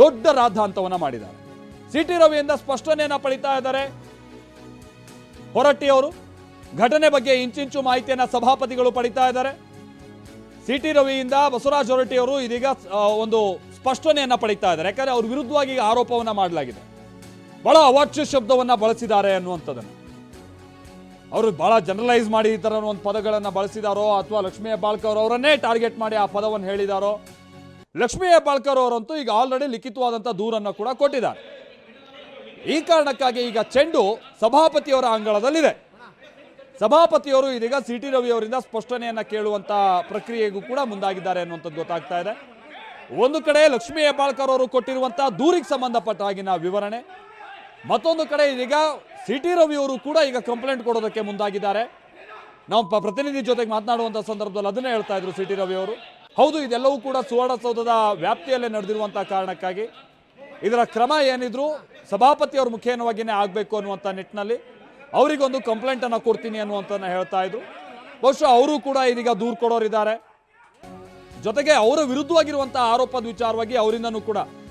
ದೊಡ್ಡ ರಾದ್ಧಾಂತವನ್ನ ಮಾಡಿದ್ದಾರೆ. C T ರವಿಯಿಂದ ಸ್ಪಷ್ಟನೆಯನ್ನು ಪಡಿತಾ ಇದ್ದಾರೆ. ಹೊರಟ್ಟಿಯವರು ಘಟನೆ ಬಗ್ಗೆ ಇಂಚಿಂಚು ಮಾಹಿತಿಯನ್ನ ಸಭಾಪತಿಗಳು ಪಡಿತಾ ಇದ್ದಾರೆ. ಸಿ ಟಿ ರವಿಯಿಂದ ಬಸವರಾಜ್ ಹೊರಟ್ಟಿಯವರು ಇದೀಗ ಒಂದು ಸ್ಪಷ್ಟನೆಯನ್ನು ಪಡಿತಾ ಇದ್ದಾರೆ. ಯಾಕಂದ್ರೆ ಅವ್ರ ವಿರುದ್ಧವಾಗಿ ಆರೋಪವನ್ನ ಮಾಡಲಾಗಿದೆ. ಬಹಳ ಅವಾಚ್ಯ ಶಬ್ದವನ್ನ ಬಳಸಿದ್ದಾರೆ ಅನ್ನುವಂಥದ್ದನ್ನು. ಅವರು ಬಹಳ ಜನರಲೈಸ್ ಮಾಡಿ ಈ ಥರ ಒಂದು ಪದಗಳನ್ನು ಬಳಸಿದಾರೋ ಅಥವಾ ಲಕ್ಷ್ಮೀ ಹೆಬ್ಬಾಳ್ಕರ್ ಅವರನ್ನೇ ಟಾರ್ಗೆಟ್ ಮಾಡಿ ಆ ಪದವನ್ನು ಹೇಳಿದಾರೋ ಲಕ್ಷ್ಮೀ ಹೆಬ್ಬಾಳ್ಕರ್ ಅವರಂತೂ ಈಗ ಆಲ್ರೆಡಿ ಲಿಖಿತವಾದಂಥ ದೂರನ್ನು ಕೂಡ ಕೊಟ್ಟಿದ್ದಾರೆ. ಈ ಕಾರಣಕ್ಕಾಗಿ ಈಗ ಚೆಂಡು ಸಭಾಪತಿಯವರ ಅಂಗಳದಲ್ಲಿದೆ. ಸಭಾಪತಿಯವರು ಇದೀಗ ಸಿ ಟಿ ರವಿ ಅವರಿಂದ ಸ್ಪಷ್ಟನೆಯನ್ನ ಕೇಳುವಂತ ಪ್ರಕ್ರಿಯೆಗೂ ಕೂಡ ಮುಂದಾಗಿದ್ದಾರೆ ಅನ್ನುವಂಥದ್ದು ಗೊತ್ತಾಗ್ತಾ ಇದೆ. ಒಂದು ಕಡೆ ಲಕ್ಷ್ಮೀ ಹೆಬ್ಬಾಳ್ಕರ್ ಅವರು ಕೊಟ್ಟಿರುವಂಥ ದೂರಿಗೆ ಸಂಬಂಧಪಟ್ಟ ಆಗಿನ ವಿವರಣೆ. ಮತ್ತೊಂದು ಕಡೆ ಇದೀಗ ಸಿ ಟಿ ರವಿ ಅವರು ಕೂಡ ಈಗ ಕಂಪ್ಲೇಂಟ್ ಕೊಡೋದಕ್ಕೆ ಮುಂದಾಗಿದ್ದಾರೆ. ನಾವು ಪ್ರತಿನಿಧಿ ಜೊತೆಗೆ ಮಾತನಾಡುವಂಥ ಸಂದರ್ಭದಲ್ಲಿ ಅದನ್ನೇ ಹೇಳ್ತಾ ಇದ್ರು ಸಿ ಟಿ ರವಿ ಅವರು. ಹೌದು, ಇದೆಲ್ಲವೂ ಕೂಡ ಸುವರ್ಣಸೌಧದ ವ್ಯಾಪ್ತಿಯಲ್ಲೇ ನಡೆದಿರುವಂಥ ಕಾರಣಕ್ಕಾಗಿ. ಇದರ ಕ್ರಮ ಏನಿದ್ರು ಸಭಾಪತಿಯವ್ರ ಮುಖೇನವಾಗಿಯೇ ಆಗಬೇಕು ಅನ್ನುವಂಥ ನಿಟ್ಟಿನಲ್ಲಿ ಅವರಿಗೊಂದು ಕಂಪ್ಲೇಂಟ್ ಅನ್ನು ಕೊಡ್ತೀನಿ ಅನ್ನುವಂಥದ್ದನ್ನು ಹೇಳ್ತಾ ಇದ್ರು. ಬಹುಶಃ ಅವರು ಕೂಡ ಇದೀಗ ದೂರು ಕೊಡೋರಿದ್ದಾರೆ. ಜೊತೆಗೆ ಅವರ ವಿರುದ್ಧವಾಗಿರುವಂತಹ ಆರೋಪದ ವಿಚಾರವಾಗಿ ಅವರಿಂದನೂ ಕೂಡ